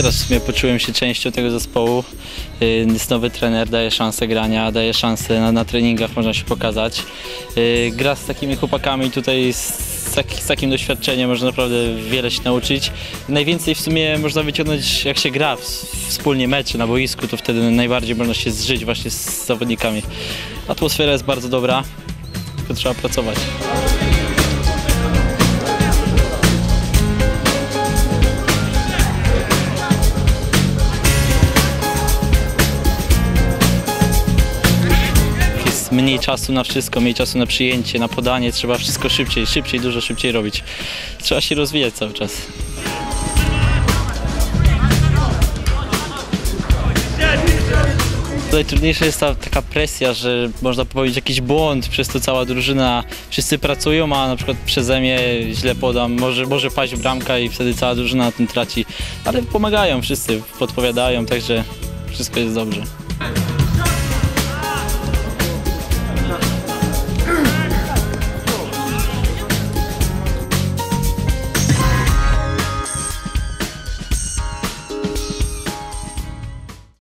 Teraz w sumie poczułem się częścią tego zespołu. Y, Jest nowy trener, daje szansę grania, daje szansę na, na treningach, można się pokazać. Y, Gra z takimi chłopakami tutaj z, tak, z takim doświadczeniem można naprawdę wiele się nauczyć. Najwięcej w sumie można wyciągnąć jak się gra wspólnie mecze na boisku, to wtedy najbardziej można się zżyć właśnie z zawodnikami. Atmosfera jest bardzo dobra, tylko trzeba pracować. Mniej czasu na wszystko, mniej czasu na przyjęcie, na podanie, trzeba wszystko szybciej, szybciej, dużo szybciej robić. Trzeba się rozwijać cały czas. Najtrudniejsza jest ta taka presja, że można popełnić jakiś błąd, przez to cała drużyna, wszyscy pracują, a na przykład przeze mnie źle podam, może, może paść bramka i wtedy cała drużyna na tym traci, ale pomagają wszyscy, podpowiadają, także wszystko jest dobrze.